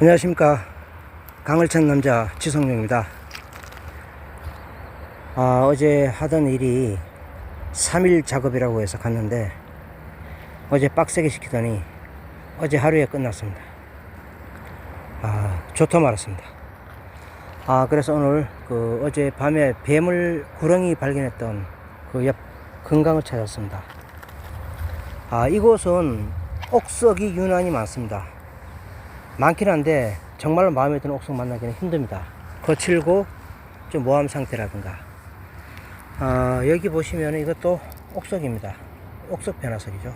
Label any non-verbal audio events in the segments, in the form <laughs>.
안녕하십니까. 강을 찬 남자 지성룡입니다. 아, 어제 하던 일이 3일 작업이라고 해서 갔는데 어제 빡세게 시키더니 어제 하루에 끝났습니다. 아 좋다 말았습니다. 아 그래서 오늘 그 어제 밤에 뱀을 구렁이 발견했던 그 옆 금강을 찾았습니다. 아 이곳은 옥석이 유난히 많습니다 많긴 한데 정말로 마음에 드는 옥석 만나기는 힘듭니다. 거칠고 좀 모함 상태라든가. 아, 여기 보시면 이것도 옥석입니다. 옥석 변화석이죠.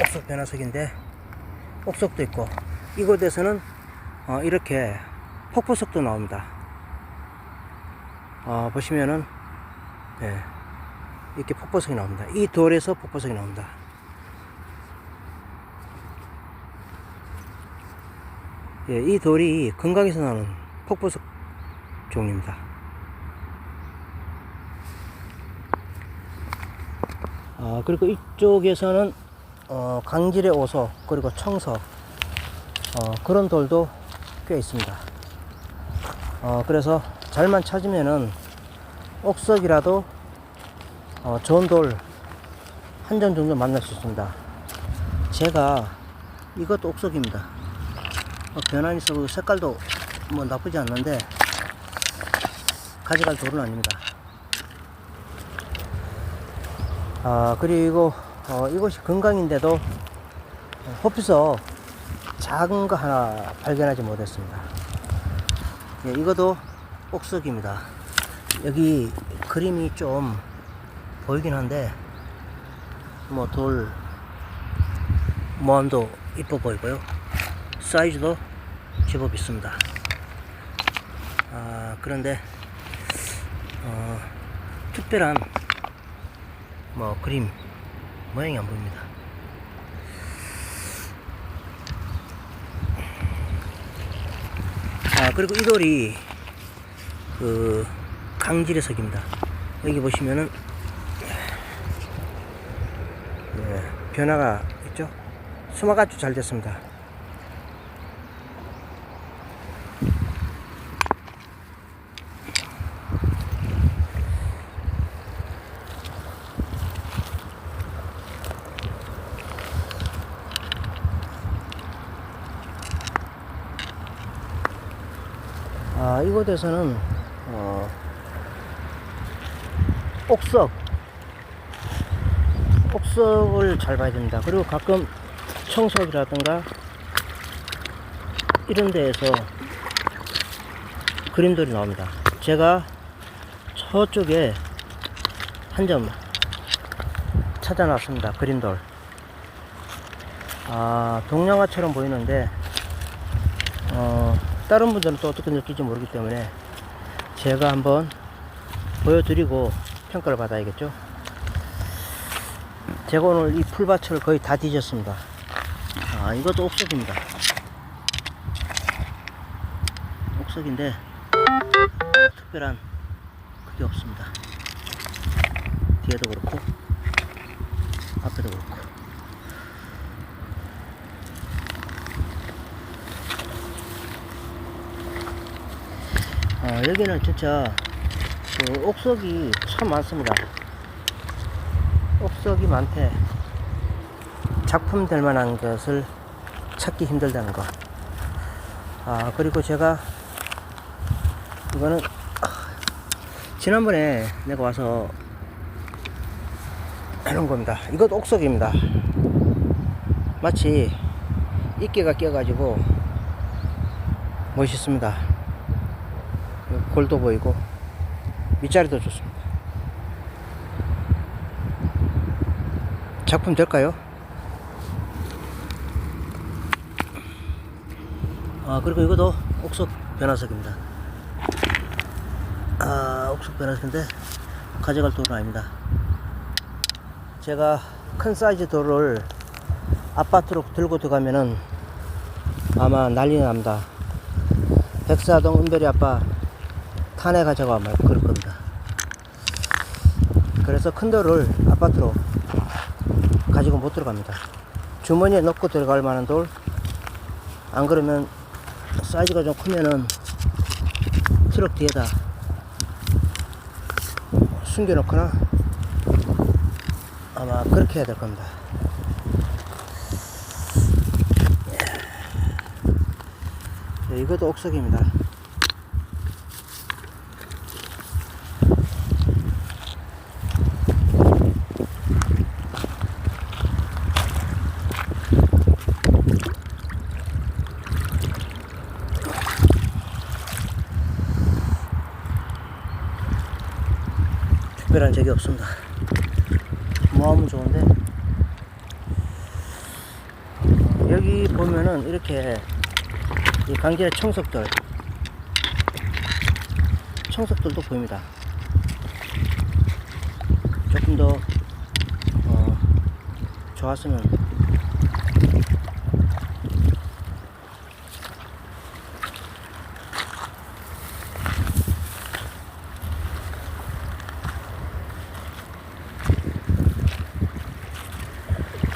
옥석 변화석인데 옥석도 있고 이곳에서는 어, 이렇게 폭포석도 나옵니다. 어, 보시면은 네, 이렇게 폭포석이 나옵니다. 이 돌에서 폭포석이 나옵니다. 예, 이 돌이 금강에서 나오는 폭포석 종입니다. 아, 그리고 이쪽에서는 어, 강질의 오소 그리고 청석 어, 그런 돌도 꽤 있습니다. 어, 그래서 잘만 찾으면은 옥석이라도 어, 좋은 돌 한 점 정도 만날 수 있습니다. 제가 이것도 옥석입니다. 어, 변환이 있어 색깔도 뭐 나쁘지 않는데 가져갈 돌은 아닙니다. 아 그리고 어, 이곳이 금강인데도 호피석 작은 거 하나 발견하지 못했습니다. 예, 이것도 옥석입니다. 여기 그림이 좀 보이긴 한데 뭐 돌 모함도 이뻐 보이고요. 사이즈도 제법 있습니다. 아, 그런데, 어, 특별한, 뭐, 그림, 모양이 안 보입니다. 아, 그리고 이 돌이, 그, 강질의 석입니다. 여기 보시면은, 네, 변화가 있죠? 수마가 아주 잘 됐습니다. 이곳에서는, 어, 옥석, 옥석을 잘 봐야 됩니다. 그리고 가끔 청석이라든가 이런 데에서 그림들이 나옵니다. 제가 저쪽에 한 점 찾아놨습니다. 그림돌. 아, 동양화처럼 보이는데, 어, 다른 분들은 또 어떻게 느낄지 모르기 때문에 제가 한번 보여드리고 평가를 받아야겠죠. 제가 오늘 이 풀밭을 거의 다 뒤졌습니다. 아, 이것도 옥석입니다. 옥석인데 특별한 그게 없습니다. 뒤에도 그렇고 앞에도 그렇고 아, 여기는 진짜 그 옥석이 참 많습니다. 옥석이 많대. 작품 될 만한 것을 찾기 힘들다는 거. 아, 그리고 제가 이거는 아, <clears throat> 지난번에 내가 와서 해놓은 겁니다. 이것도 옥석입니다. 마치 이끼가 껴가지고 멋있습니다. 골도 보이고 밑자리도 좋습니다. 작품 될까요? 아 그리고 이것도 옥석 변화석입니다. 아 옥석 변화석인데 가져갈 돌은 아닙니다. 제가 큰 사이즈 돌을 아파트로 들고 들어가면은 아마 난리 납니다. 백사동 은별이 아빠 탄에 가져가 말 그럴 겁니다. 그래서 큰 돌을 아파트로 가지고 못 들어갑니다. 주머니에 넣고 들어갈 만한 돌. 안 그러면 사이즈가 좀 크면은 트럭 뒤에다 숨겨놓거나 아마 그렇게 해야 될 겁니다. 예, 이것도 옥석입니다. 적이 없습니다. 모함은 좋은데 어, 여기 보면은 이렇게 이 강진의 청석들 청석들도 보입니다. 조금 더 어, 좋았으면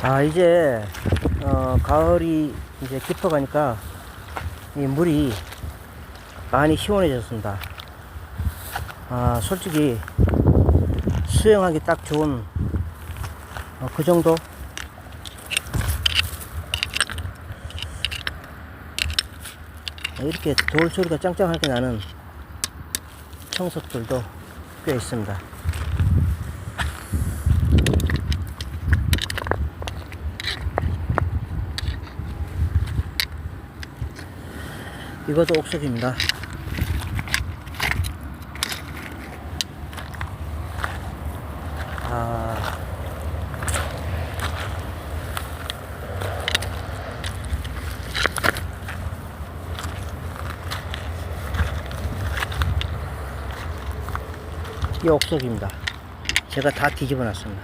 아 이제 어, 가을이 이제 깊어가니까 이 물이 많이 시원해졌습니다. 아 솔직히 수영하기 딱 좋은 어, 그 정도 이렇게 돌 소리가 짱짱하게 나는 청석들도 꽤 있습니다. 이것도 옥석입니다. 아. 이 옥석입니다. 제가 다 뒤집어 놨습니다.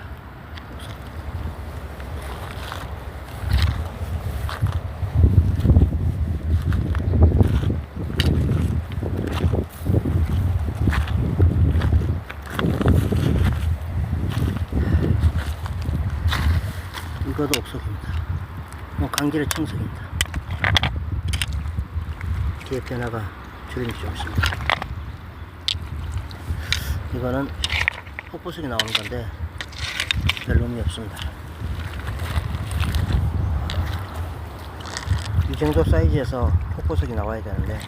옥석. 이것도 옥석입니다. 뭐 강질의 청석입니다. 뒤에 변화가 주름이 좀 있습니다. 이거는 폭포석이 나오는 건데 별로 의미 없습니다. 이 정도 사이즈에서 폭포석이 나와야 되는데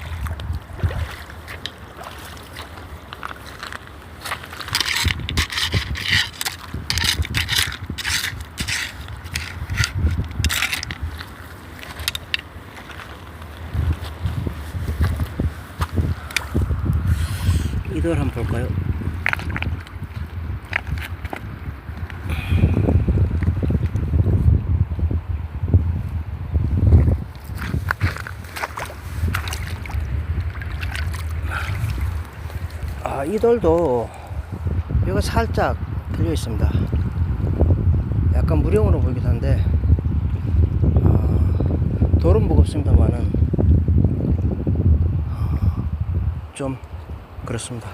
이걸 한번 볼까요? 아, 이 돌도 이거 살짝 들려 있습니다. 약간 무령으로 보이긴 한데 아, 돌은 무겁습니다만은 아, 좀 그렇습니다.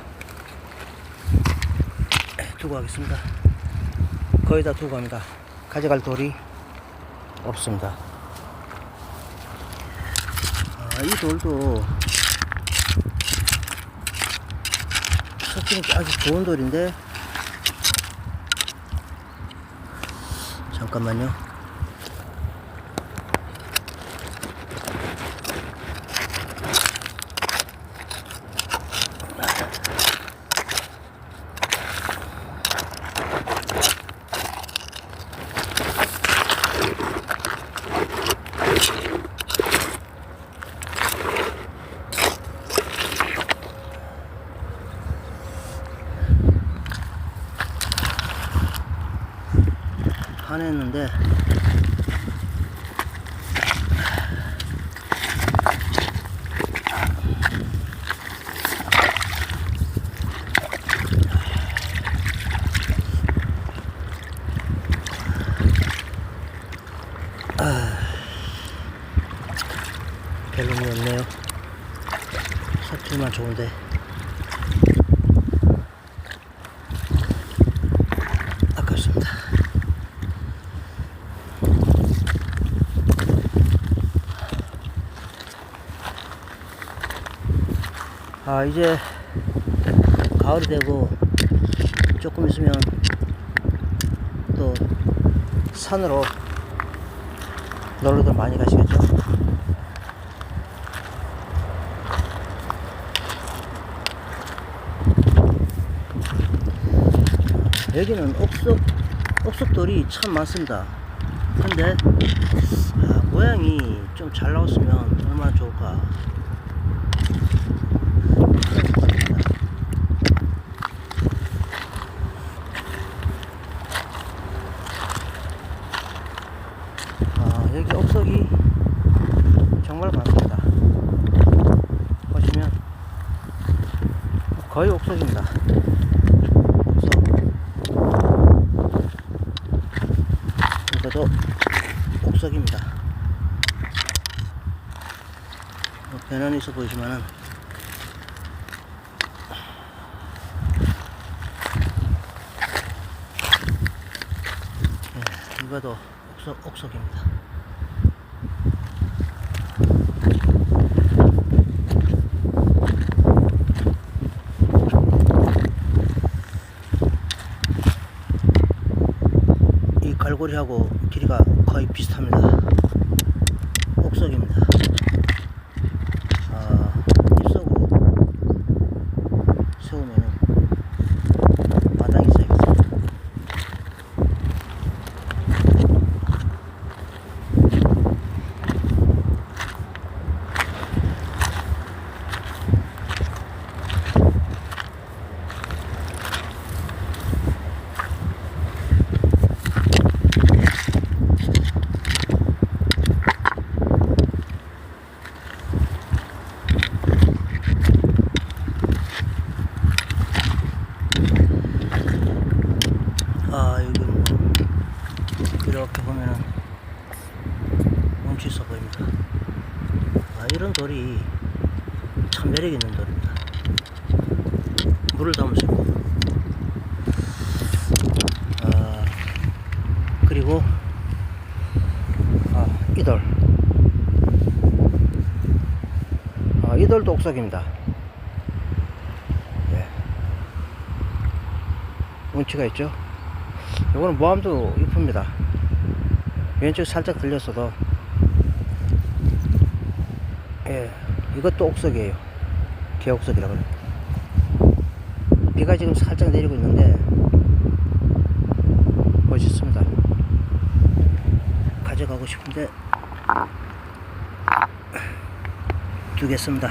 에, 두고 가겠습니다. 거의 다 두고 갑니다. 가져갈 돌이 없습니다. 아, 이 돌도 섞이는 아주 좋은 돌인데 잠깐만요. 화냈는데 아, 별로 의미 없네요. 서툴만 좋은데. 아깝습니다. 아 이제 가을이 되고 조금 있으면 또 산으로 놀러들 많이 가시겠죠. 여기는 옥석 옥석돌이 참 많습니다. 근데 아, 모양이 좀 잘 나왔으면 얼마나 좋을까. 아, 여기 옥석이 정말 많습니다. 보시면 옥석. 이것도 옥석입니다. 뭐 배는 있어 보이지만은 예, 이것도 옥석, 옥석입니다. 이 갈고리하고 길이가 거의 비슷합니다. 아, 입석으로 세우면은 마당이 있어야겠습니다. 아, 여기 뭐, 이렇게 보면은 운치 있어 보입니다. 아, 이런 돌이 참 매력 있는 돌입니다. 물을 담을 수 있고. 아, 그리고, 아, 이 돌. 아, 이 돌도 옥석입니다. 예. 운치가 있죠? 이거는 모함도 이쁩니다. 왼쪽 살짝 들렸어도 예, 이것도 옥석이에요. 개옥석이라고 그래요. 비가 지금 살짝 내리고 있는데 멋있습니다. 가져가고 싶은데 두겠습니다.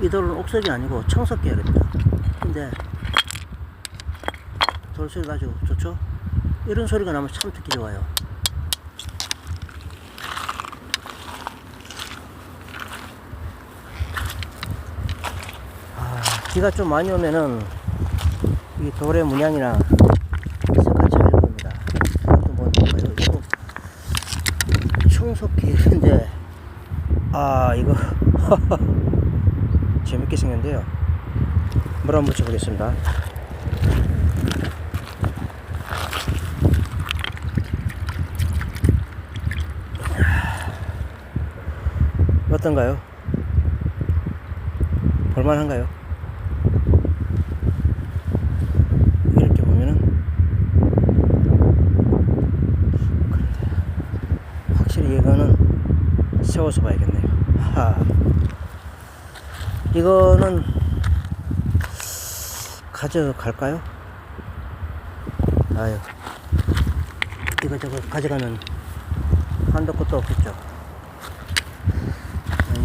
이 돌은 옥석이 아니고 청석 계열입니다. 근데 돌 소리가 아주 좋죠? 이런 소리가 나면 참 듣기 좋아요. 아, 비가 좀 많이 오면은 이 돌의 문양이나 뭐 계열인데 아 이거 <laughs> 재밌게 생겼는데요. 물 한번 묻혀보겠습니다. 어떤가요? 볼만한가요? 이렇게 보면은 그래. 확실히 이거는 세워서 봐야겠네요. 하. 이거는 가져갈까요? 아유 이거 저거 가져가면 한도 끝도 없겠죠 네,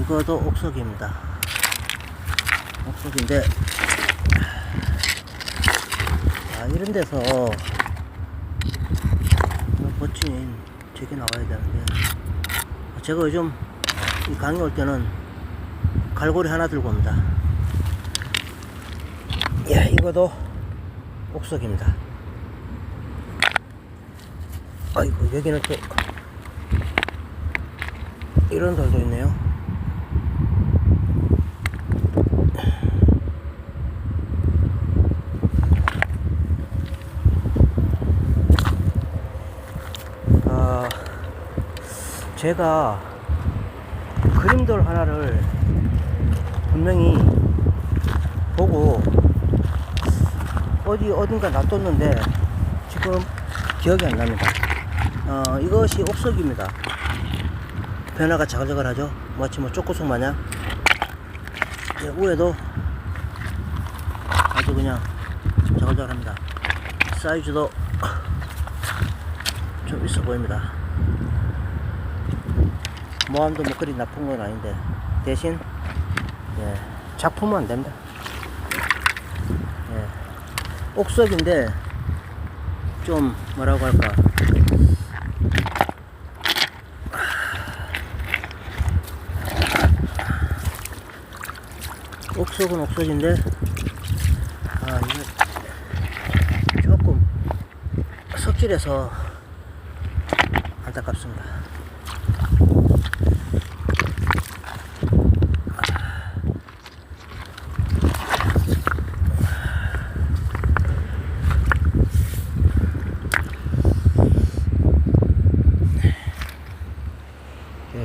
이거도 옥석입니다 옥석인데 아 이런 데서 멋진 저게 나와야 되는데 제가 요즘 이 강의 올 때는 갈고리 하나 들고 옵니다. 야, 이거도 옥석입니다. 아이고, 여기는 또 이런 돌도 있네요. 제가 그림돌 하나를 분명히 보고 어디 어딘가 놔뒀는데 지금 기억이 안 납니다. 어, 이것이 옥석입니다. 변화가 자글자글하죠? 마치 뭐 쪼꼬석 마냥. 예, 위에도 아주 그냥 자글자글합니다. 사이즈도 좀 있어 보입니다. 모함도 뭐 그리 나쁜 건 아닌데 대신 예, 작품은 안 됩니다. 예, 옥석인데 좀 뭐라고 할까 옥석은 옥석인데 아 이게 조금 섭질해서 안타깝습니다.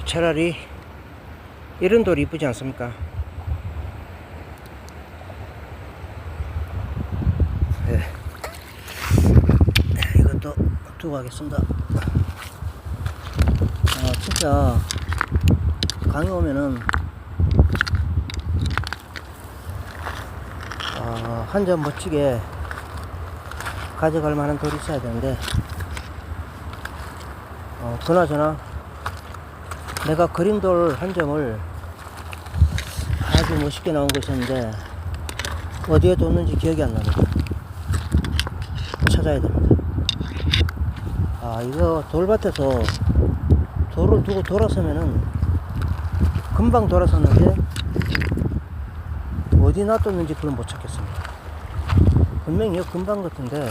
차라리 이런 돌이 이쁘지 않습니까? 예. 예, 이것도 두고 가겠습니다. 아, 진짜 강에 오면은 아, 한점 멋지게 가져갈 만한 돌이 있어야 되는데 어, 그나저나 내가 그림돌 한 점을 아주 멋있게 나온 거 있었는데 어디에 뒀는지 기억이 안 납니다. 찾아야 됩니다. 아 이거 돌밭에서 돌을 두고 돌아서면은 금방 돌아섰는데 어디 놔뒀는지 그걸 못 찾겠습니다. 분명히 금방 같은데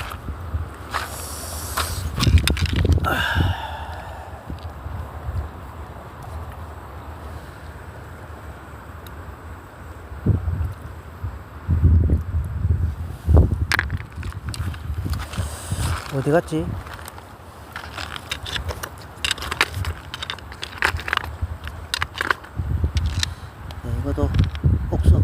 어디 갔지? 네, 이것도 옥석.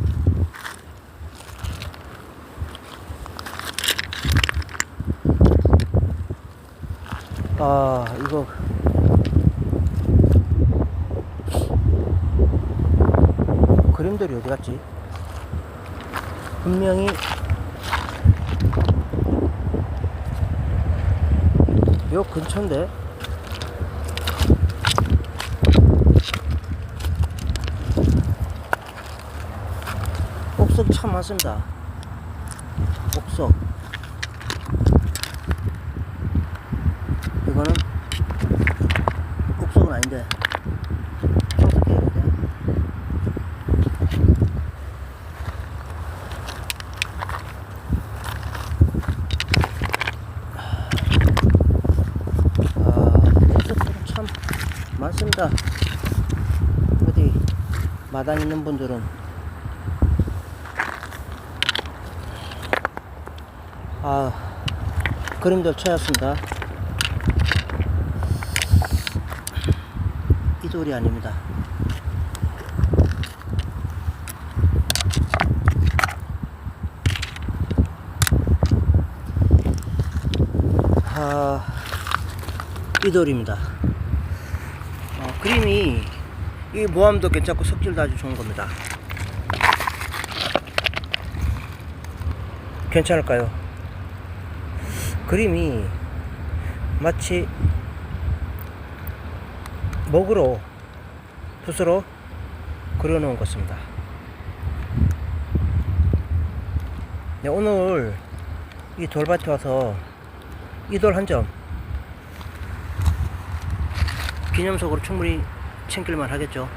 아, 이거. 그림들이 어디 갔지? 분명히 요 근처인데 옥석 참 많습니다. 옥석 이거는 옥석은 아닌데 청석해야 되는데 아, 옥석은 참 많습니다. 어디 마당 있는 분들은 아 그림들 쳐였습니다. 이 돌이 아닙니다. 아, 이 돌입니다. 어, 그림이 이 모함도 괜찮고 석질도 아주 좋은 겁니다. 괜찮을까요? 그림이 마치 목으로 붓으로 그려놓은 것 같습니다. 네, 오늘 이 돌밭에 와서 이 돌 한 점 기념석으로 충분히 챙길만 하겠죠.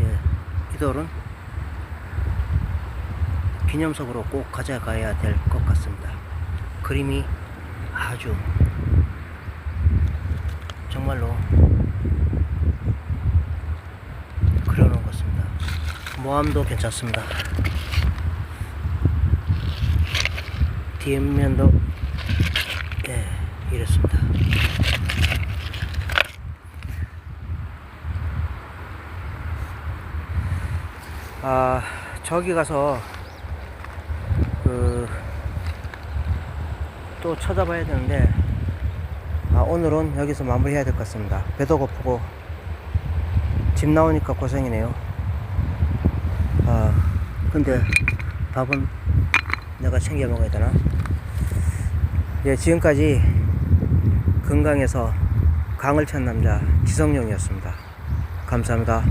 예, 이 돌은 기념석으로 꼭 가져가야 될 것 같습니다. 그림이 아주 정말로 그려놓은 것 같습니다. 모함도 괜찮습니다. 뒷면도 예 이렇습니다. 아 저기 가서 그 또 찾아봐야 되는데 아, 오늘은 여기서 마무리해야 될 것 같습니다. 배도 고프고 집 나오니까 고생이네요. 아 근데 밥은 내가 챙겨 먹어야 되나? 예, 지금까지 건강해서 강을 찬 남자 지성용이었습니다. 감사합니다.